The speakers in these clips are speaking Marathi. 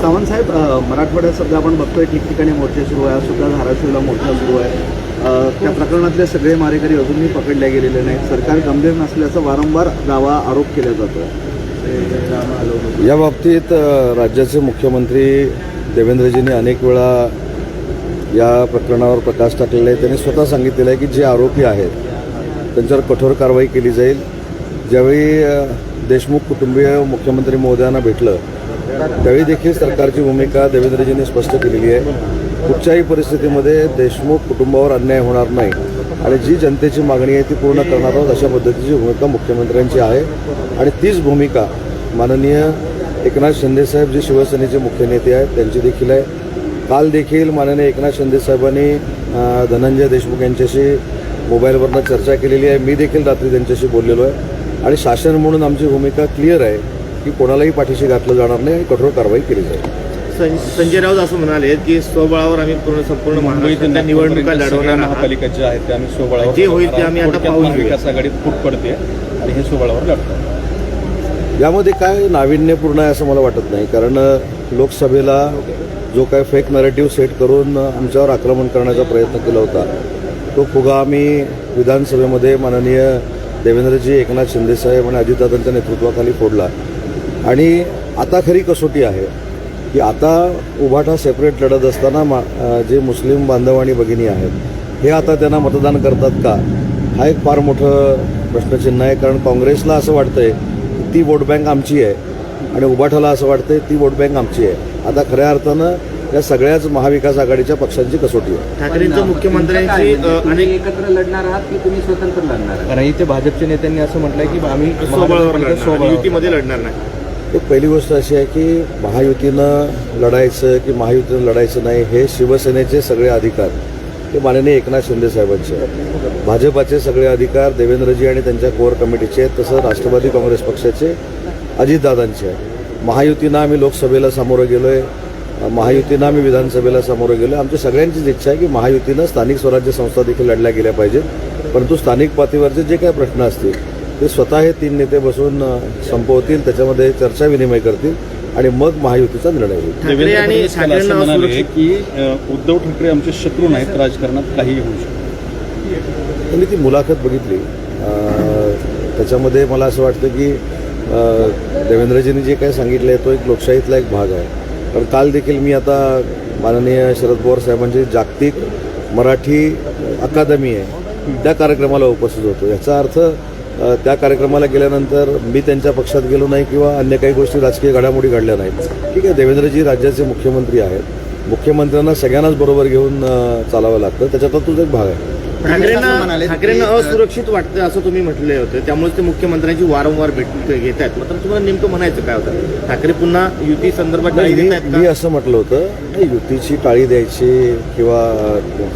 सावंत साहेब मराठवाड्यात सध्या आपण बघतोय ठिकठिकाणी मोर्चे सुरू आहे सुद्धा धाराशिवला मोर्चा सुरू आहे. त्या प्रकरणातले सगळे मारेकरी अजूनही पकडले गेलेले नाहीत. सरकार गंभीर नसल्याचा वारंवार दावा आरोप केला जातो या बाबतीत राज्याचे मुख्यमंत्री देवेंद्रजींनी अनेक वेळा या प्रकरणावर प्रकाश टाकलेला आहे. त्यांनी स्वतः सांगितलेलं आहे की जे आरोपी आहेत त्यांच्यावर कठोर कारवाई केली जाईल. ज्यावेळी देशमुख कुटुंबीय मुख्यमंत्री महोदयांना भेटलं त्यावेळी देखील सरकारची भूमिका देवेंद्रजींनी स्पष्ट केलेली आहे. कुठच्याही परिस्थितीमध्ये देशमुख कुटुंबावर अन्याय होणार नाही. आणि जी जनतेची मागणी आहे ती पूर्ण करणार आहोत अशा पद्धतीची भूमिका मुख्यमंत्र्यांची आहे. आणि तीच भूमिका माननीय एकनाथ शिंदेसाहेब जे शिवसेनेचे मुख्य नेते आहेत त्यांची देखील आहे. काल देखील माननीय एकनाथ शिंदेसाहेबांनी धनंजय देशमुख यांच्याशी मोबाईलवरनं चर्चा केलेली आहे. मी देखील रात्री त्यांच्याशी बोललेलो आहे. आणि शासन म्हणून आमची भूमिका क्लिअर आहे की कोणालाही पाठीशी घातलं जाणार नाही आणि कठोर कारवाई केली जाईल. संजय राऊत असं म्हणाले की स्वबळावर आम्ही पूर्ण संपूर्ण महाराष्ट्रातल्या निवडणुका लढवणार आहात. महापालिका ज्या आहेत त्या आम्ही सोबळावर जे होईल ते आम्ही आता पाहून. महाविकास आघाडी फूट पडते आणि हे सोबळावर लढतात यामध्ये काय नाविन्यपूर्ण आहे असं मला वाटत नाही. कारण लोकसभेला जो काय फेक नरेटिव्ह सेट करून आमच्यावर आक्रमण करण्याचा प्रयत्न केला होता तो फुगा आम्ही विधानसभेमध्ये माननीय देवेंद्रजी एकनाथ शिंदेसाहेब आणि अजितदादांच्या नेतृत्वाखाली फोडला. आणि आता खरी कसोटी आहे की आता उभाटा सेपरेट लढत असताना मा जे मुस्लिम बांधव आणि भगिनी आहेत हे आता त्यांना मतदान करतात का? हा एक फार मोठं प्रश्नचिन्ह आहे कारण काँग्रेसला असं वाटतंय की ती वोट बँक आमची आहे आणि उभाठाला असं वाटतंय ती वोट बँक आमची आहे. आता खऱ्या अर्थानं या सगळ्याच महाविकास आघाडीच्या पक्षांची कसोटी आहे. ठाकरेंचं मुख्यमंत्र्यांची तुम्ही अनेक एकत्र लढणार आहात की तुम्ही स्वतंत्र लढणार आहात? कारण इथे भाजपच्या नेत्यांनी असं म्हटलंय की आम्ही स्वबळावर लढणार युतीमध्ये लढणार. नाही. एक पहिली गोष्ट अशी आहे की महायुतीनं लढायचं की महायुतीनं लढायचं नाही हे शिवसेनेचे सगळे अधिकार हे माननीय एकनाथ शिंदे साहेबांचे आहेत. भाजपाचे सगळे अधिकार देवेंद्रजी आणि त्यांच्या कोर कमिटीचे आहेत तसं राष्ट्रवादी काँग्रेस पक्षाचे अजितदादांचे आहेत. महायुतीनं आम्ही लोकसभेला सामोरं गेलो आहे महायुतीनं आम्ही विधानसभेला सामोरं गेलो. आमची सगळ्यांचीच इच्छा आहे की महायुतीनं स्थानिक स्वराज्य संस्था देखील लढल्या गेल्या पाहिजेत. परंतु स्थानिक पातळीवरचे जे काही प्रश्न असतील ते स्वतः हे तीन नेते बसून संपवतील त्याच्यामध्ये चर्चा विनिमय करतील आणि मग महायुतीचा निर्णय होईल. की उद्धव ठाकरे आमचे शत्रू नाहीत राजकारणात काहीही होऊ शकतं मी ती मुलाखत बघितली. त्याच्यामध्ये मला असं वाटतं की देवेंद्रजींनी जे काही सांगितलं आहे तो एक लोकशाहीतला एक भाग आहे. कारण काल देखील मी आता माननीय शरद पवार साहेबांची जागतिक मराठी अकादमी आहे. त्या कार्यक्रमाला उपस्थित होतो. याचा अर्थ त्या कार्यक्रमाला गेल्यानंतर मी त्यांच्या पक्षात गेलो नाही किंवा अन्य काही गोष्टी राजकीय घडामोडी घडल्या नाहीत. ठीक आहे देवेंद्रजी राज्याचे मुख्यमंत्री आहेत. मुख्यमंत्र्यांना सगळ्यांनाच बरोबर घेऊन चालावं लागतं. त्याच्यातच एक भाग आहे. ठाकरेंना ठाकरेंना असुरक्षित वाटतं असं तुम्ही म्हटले होते. त्यामुळे ते मुख्यमंत्र्यांची वारंवार भेट घेत आहेत. मात्र तुम्हाला नेमकं म्हणायचं काय होतं? ठाकरे पुन्हा युती संदर्भात मी असं म्हटलं होतं नाही युतीची टाळी द्यायची किंवा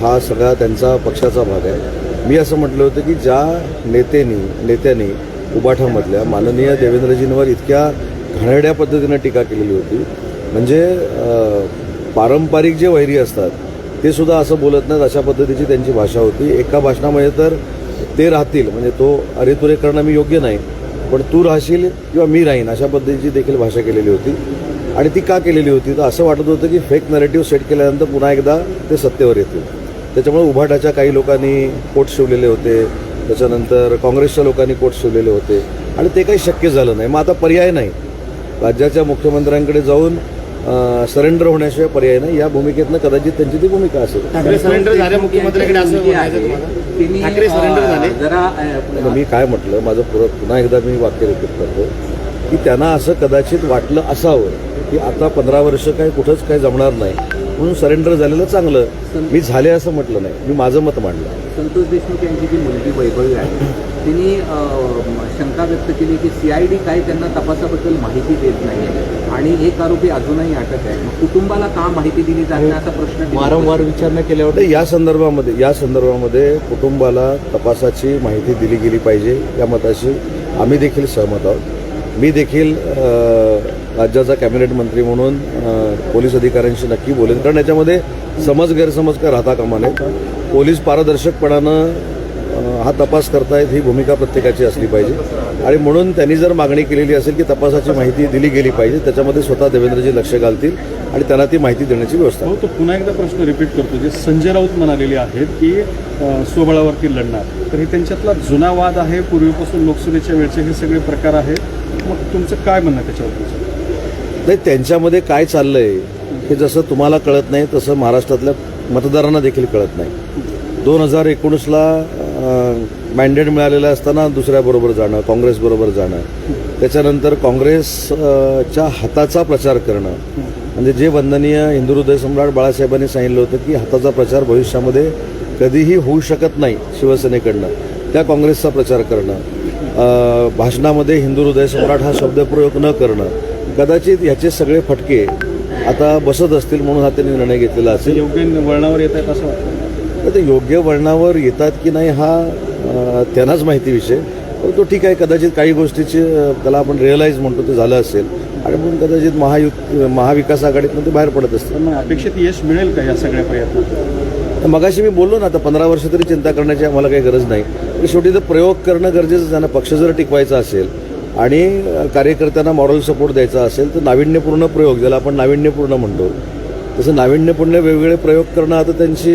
हा सगळा त्यांचा पक्षाचा भाग आहे. मी असं म्हटलं होतं की ज्या नेत्यांनी नेत्यांनी उबाठामधल्या माननीय देवेंद्रजींवर इतक्या घाणेरड्या पद्धतीनं टीका केलेली होती. म्हणजे पारंपरिक जे वैरी असतात ते सुद्धा असं बोलत नाहीत अशा पद्धतीची त्यांची भाषा होती. एका भाषणामध्ये तर ते राहतील म्हणजे तो अरे तुरे करणं मी योग्य नाही पण तू राहशील किंवा मी राहीन अशा पद्धतीची देखील भाषा केलेली होती. आणि ती का केलेली होती? तर असं वाटत होतं की फेक नरेटिव्ह सेट केल्यानंतर पुन्हा एकदा ते सत्तेवर येतील. त्याच्यामुळे उभाटाच्या काही लोकांनी कोट शिवलेले होते त्याच्यानंतर काँग्रेसच्या लोकांनी कोट शिवलेले होते. आणि ते काही शक्य झालं नाही. मग आता पर्याय नाही. राज्याच्या मुख्यमंत्र्यांकडे जाऊन सरेंडर होण्याशिवाय पर्याय नाही. या भूमिकेतनं कदाचित त्यांची ती भूमिका असेल. ठाकरे सरेंडर झाले मुख्यमंत्र्यांकडे असं म्हणायचं तुम्हाला? तिन्ही, ठाकरे सरेंडर अ, झाले. जरा अ, आता मी काय म्हटलं माझं पुर पुन्हा एकदा मी वाक्य रिपीट करतो की त्यांना असं कदाचित वाटलं असावं की आता पंधरा वर्ष काय कुठंच काय जमणार नाही. म्हणून सरेंडर झालेलं चांगलं. मी झाले असं म्हटलं नाही. मी माझं मत मांडलं. संतोष देशमुख यांची जी मुलगी वैभवी आहे तिने शंका व्यक्त केली की सीआयडी काय त्यांना तपासाबद्दल माहिती देत नाही आणि एक आरोपी अजूनही अटक आहे. मग कुटुंबाला का माहिती दिली जात नाही असा प्रश्न वारंवार विचारणा केल्यावर या संदर्भामध्ये या संदर्भामध्ये कुटुंबाला तपासाची माहिती दिली गेली पाहिजे. या मताशी आम्ही देखील सहमत आहोत. मी देखील राज्याचा कॅबिनेट मंत्री म्हणून पोलीस अधिकाऱ्यांशी नक्की बोलेन. कारण याच्यामध्ये समज गैरसमज काय राहता कामा नये. पोलीस पारदर्शकपणानं हा तपास करतायत ही भूमिका प्रत्येकाची असली पाहिजे. आणि म्हणून त्यांनी जर मागणी केलेली असेल की तपासाची माहिती दिली गेली पाहिजे त्याच्यामध्ये स्वतः देवेंद्रजी लक्ष घालतील आणि त्यांना ती माहिती देण्याची व्यवस्था. हो तो पुन्हा एकदा प्रश्न रिपीट करतो जे संजय राऊत म्हणालेले आहेत की स्वबळावरती लढणार. तर हे त्यांच्यातला जुना वाद आहे पूर्वीपासून लोकसभेच्या वेळचे हे सगळे प्रकार आहेत. तुमचं काय म्हणणं त्याच्यावर नाही त्यांच्यामध्ये काय चाललंय हे जसं तुम्हाला कळत नाही तसं महाराष्ट्रातल्या मतदारांना देखील कळत नाही. दोन हजार एकोणीसला मॅन्डेट मिळालेलं असताना दुसऱ्याबरोबर जाणं काँग्रेसबरोबर जाणं. त्याच्यानंतर काँग्रेसच्या हाताचा प्रचार करणं. म्हणजे जे वंदनीय हिंदू हृदय सम्राट बाळासाहेबांनी सांगितलं होतं की हाताचा प्रचार भविष्यामध्ये कधीही होऊ शकत नाही शिवसेनेकडनं. त्या काँग्रेसचा प्रचार करणं. भाषणामध्ये हिंदू हृदय सम्राट हा शब्दप्रयोग न करणं कदाचित ह्याचे सगळे फटके आता बसत असतील म्हणून हा त्यांनी निर्णय घेतलेला ते असेल. योग्य वळणावर येत आहेत असं वाटतं. ते योग्य वळणावर येतात की नाही हा त्यांनाच माहिती विषय. परंतु ठीक आहे कदाचित काही गोष्टीची त्याला आपण रिअलाईज म्हणतो ते झालं असेल. आणि म्हणून कदाचित महायुत महाविकास आघाडीतून ते बाहेर पडत असतील. तर मग अपेक्षित यश मिळेल का या सगळ्या प्रयत्नात? मगाशी मी बोललो ना आता पंधरा वर्ष तरी चिंता करण्याची आम्हाला काही गरज नाही. शेवटी तर प्रयोग करणं गरजेचं आहे ना पक्ष जर टिकवायचा असेल आणि कार्यकर्त्यांना मॉरल सपोर्ट द्यायचा असेल तर नाविन्यपूर्ण प्रयोग ज्याला आपण नाविन्यपूर्ण म्हणतो तसं नाविन्यपूर्ण वेगवेगळे प्रयोग करणं आता त्यांची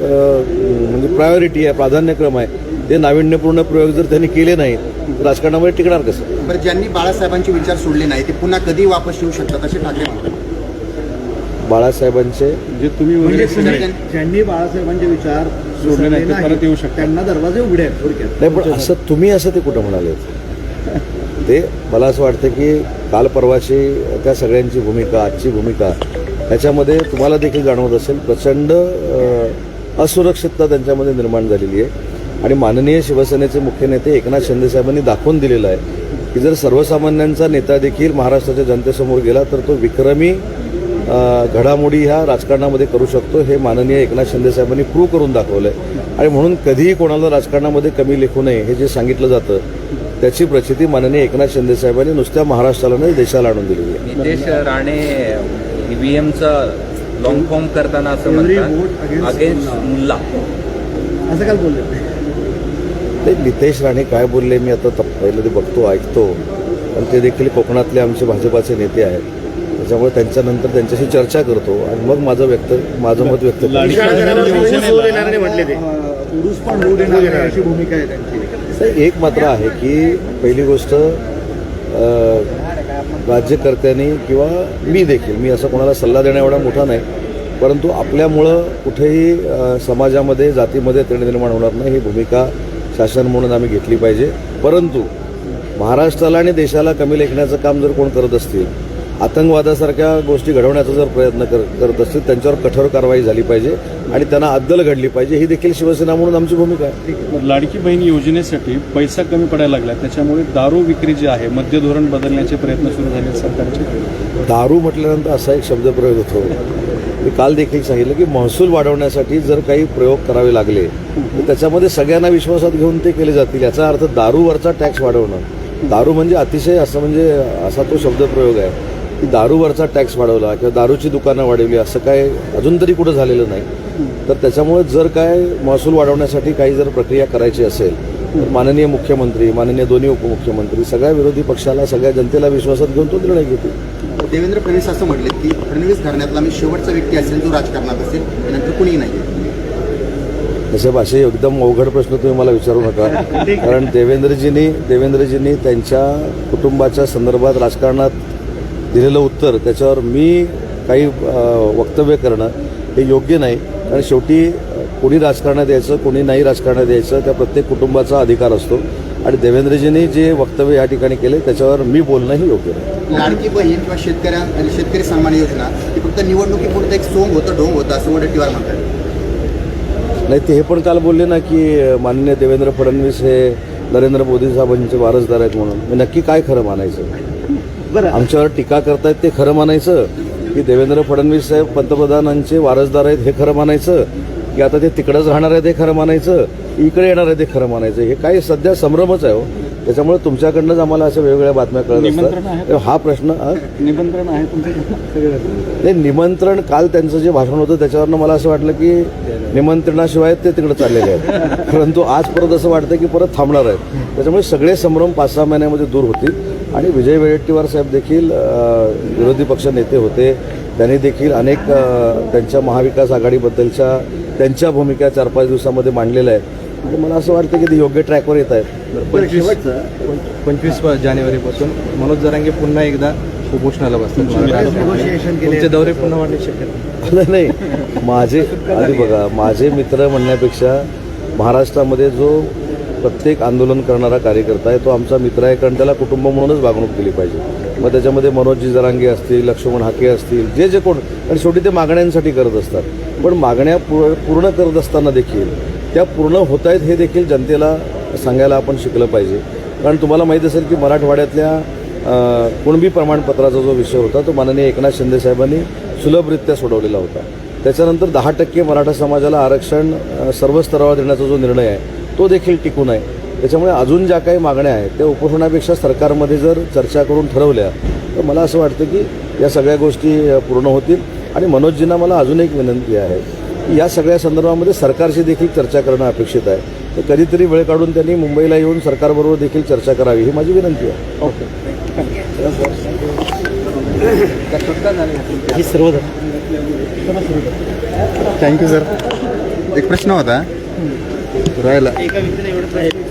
म्हणजे प्रायोरिटी आहे प्राधान्यक्रम आहे. ते नाविन्यपूर्ण प्रयोग जर त्यांनी केले नाहीत तर राजकारणामध्ये टिकणार कसं? बरं ज्यांनी बाळासाहेबांचे विचार सोडले नाही ते पुन्हा कधी वापस येऊ शकतात असे ठाकरे म्हणतात. बाळासाहेबांचे जे म्हणजे तुम्ही- ज्यांनी बाळासाहेबांचे विचार नाही, ते नाही, परत येऊ शकतात. त्यांना दरवाजे उघडे आहेत थोडक्यात. नाही पण असं तुम्ही असं ते कुठं म्हणाले? ते मला असं वाटतं की काल परवाची त्या सगळ्यांची भूमिका आजची भूमिका ह्याच्यामध्ये तुम्हाला देखील जाणवत असेल प्रचंड असुरक्षितता त्यांच्यामध्ये निर्माण झालेली आहे. आणि माननीय शिवसेनेचे मुख्य नेते एकनाथ शिंदे साहेबांनी दाखवून दिलेलं आहे की जर सर्वसामान्यांचा नेता देखील महाराष्ट्राच्या जनतेसमोर गेला तर तो विक्रमी घडामोडी ह्या राजकारणामध्ये करू शकतो हे माननीय एकनाथ शिंदे साहेबांनी प्रूव्ह करून दाखवलं आहे आणि म्हणून कधीही कोणाला राजकारणामध्ये कमी लेखू नये हे जे सांगितलं जातं त्याची प्रचिती माननीय एकनाथ शिंदे साहेबांनी नुसत्या महाराष्ट्राला नाही देशाला आणून दिलेली आहे. नितेश राणे ईव्हीएमचं लॉंग फॉर्म करताना असं म्हणतात against अगेन्स्ट मुल्ला. असं काय बोलले. ते नितेश राणे काय बोलले मी आता तप- पहिलं ते बघतो ऐकतो. पण ते देखील कोकणातले आमचे भाजपाचे नेते आहेत. त्याच्यामुळे त्यांच्यानंतर त्यांच्याशी चर्चा करतो आणि मग माझं व्यक्त माझं मत व्यक्त करतो. एक मात्र आहे की पहिली गोष्ट राज्यकर्त्यांनी किंवा मी देखील मी असं कोणाला सल्ला देण्या एवढा मोठा नाही परंतु आपल्यामुळं कुठेही समाजामध्ये जातीमध्ये तेढ निर्माण होणार नाही ही भूमिका शासन म्हणून आम्ही घेतली पाहिजे. परंतु महाराष्ट्राला आणि देशाला कमी लेखण्याचं काम जर कोण करत असतील आतंकवादासारख्या गोष्टी घडवण्याचा जर प्रयत्न कर करत असतील त्यांच्यावर कठोर कारवाई झाली पाहिजे आणि त्यांना अद्दल घडली पाहिजे ही देखील शिवसेना म्हणून आमची भूमिका आहे. लाडकी बहीण योजनेसाठी पैसा कमी पडायला लागला त्याच्यामुळे दारू विक्री जी आहे मद्य धोरण बदलण्याचे प्रयत्न सुरू झाले सरकारचे? दारू म्हटल्यानंतर असा एक शब्दप्रयोग होतो. मी काल देखील सांगितलं की महसूल वाढवण्यासाठी जर काही प्रयोग करावे लागले तर त्याच्यामध्ये सगळ्यांना विश्वासात घेऊन ते केले जातील. याचा अर्थ दारूवरचा टॅक्स वाढवणं. दारू म्हणजे अतिशय असं म्हणजे असा तो शब्दप्रयोग आहे. की दारूवरचा टॅक्स वाढवला किंवा दारूची दुकानं वाढवली असं काय अजून तरी कुठं झालेलं नाही. तर त्याच्यामुळे जर काय महसूल वाढवण्यासाठी काही जर प्रक्रिया करायची असेल तर माननीय मुख्यमंत्री माननीय दोन्ही उपमुख्यमंत्री सगळ्या विरोधी पक्षाला सगळ्या जनतेला विश्वासात घेऊन तो निर्णय घेतील. देवेंद्र फडणवीस असं म्हटले की फडणवीस घराण्यातला मी शेवटचा व्यक्ती असेल जो राजकारणात असेल त्यानंतर कुणीही नाही. तसे भाषे एकदम अवघड प्रश्न तुम्ही मला विचारू नका. कारण देवेंद्रजींनी देवेंद्रजींनी त्यांच्या कुटुंबाच्या संदर्भात राजकारणात दिलेलं उत्तर त्याच्यावर मी काही वक्तव्य करणं हे योग्य नाही. कारण शेवटी कोणी राजकारणात यायचं कोणी नाही राजकारणात यायचं त्या प्रत्येक कुटुंबाचा अधिकार असतो. आणि देवेंद्रजींनी जे वक्तव्य या ठिकाणी केले त्याच्यावर मी बोलणंही योग्य नाही. लाडकी बहीण किंवा शेतकऱ्या शेतकरी सन्मान योजना ही फक्त निवडणुकीपुरतं एक सोंग होतं ढोंग होतं असं वडेट्टीवार म्हणतात. नाही ते हे पण काल बोलले ना की माननीय देवेंद्र फडणवीस हे नरेंद्र मोदी साहेबांचे वारसदार आहेत म्हणून. मी नक्की काय खरं मानायचं? आमच्यावर टीका करतायत ते खरं मानायचं की देवेंद्र फडणवीस साहेब पंतप्रधानांचे वारसदार आहेत हे खरं मानायचं की आता ते तिकडंच राहणार आहेत हे खरं मानायचं इकडे येणार आहे ते खरं मानायचं हे काही सध्या संभ्रमच आहे हो. त्याच्यामुळे तुमच्याकडनंच आम्हाला अशा वेगवेगळ्या बातम्या कळत आहे? असतात हा प्रश्न? निमंत्रण आहे नाही निमंत्रण काल त्यांचं जे भाषण होतं त्याच्यावरनं मला असं वाटलं की निमंत्रणाशिवाय ते तिकडे चाललेले आहेत. परंतु आज परत असं वाटतं की परत थांबणार आहेत. त्याच्यामुळे सगळे संभ्रम पाच सहा महिन्यामध्ये दूर होतील. आणि विजय वडेट्टीवार साहेब देखील विरोधी पक्ष नेते होते. त्यांनी देखील अनेक त्यांच्या महाविकास आघाडीबद्दलच्या त्यांच्या भूमिका चार पाच दिवसामध्ये मांडलेल्या आहेत. आणि मला असं वाटतं की ते योग्य ट्रॅकवर येत आहेत. पंचवीस जानेवारीपासून मनोज जरांगे पुन्हा एकदा उपोषणाला बसतात. तुमचे दौरे पुन्हा वाढणे शक्य नाही. नाही माझे आधी बघा माझे मित्र म्हणण्यापेक्षा महाराष्ट्रामध्ये जो प्रत्येक आंदोलन करणारा कार्यकर्ता आहे तो आमचा मित्र आहे कारण त्याला कुटुंब म्हणूनच वागणूक दिली पाहिजे. मग त्याच्यामध्ये मनोजी जरांगे असतील लक्ष्मण हाके असतील जे जे कोण आणि शेवटी ते मागण्यांसाठी करत असतात. पण मागण्या पूर्ण पूर्ण करत असताना देखील त्या पूर्ण होत आहेत हे देखील जनतेला सांगायला आपण शिकलं पाहिजे. कारण तुम्हाला माहीत असेल की मराठवाड्यातल्या कुणबी प्रमाणपत्राचा जो विषय होता तो माननीय एकनाथ शिंदे साहेबांनी सुलभरित्या सोडवलेला होता. त्याच्यानंतर दहा टक्के मराठा समाजाला आरक्षण सर्व स्तरावर देण्याचा जो निर्णय आहे तो देखील टिकून आहे त्याच्यामुळे अजून ज्या काही मागण्या आहेत त्या उपोषणापेक्षा सरकारमध्ये जर चर्चा करून ठरवल्या तर मला असं वाटतं की या सगळ्या गोष्टी पूर्ण होतील. आणि मनोजजींना मला अजून एक विनंती आहे की या सगळ्या संदर्भामध्ये सरकारशी देखील चर्चा करणं अपेक्षित आहे. तर कधीतरी वेळ काढून त्यांनी मुंबईला येऊन सरकारबरोबर देखील चर्चा करावी ही माझी विनंती आहे. ओके. Thank you sir. एक प्रश्न होता. राहिला एका एवढं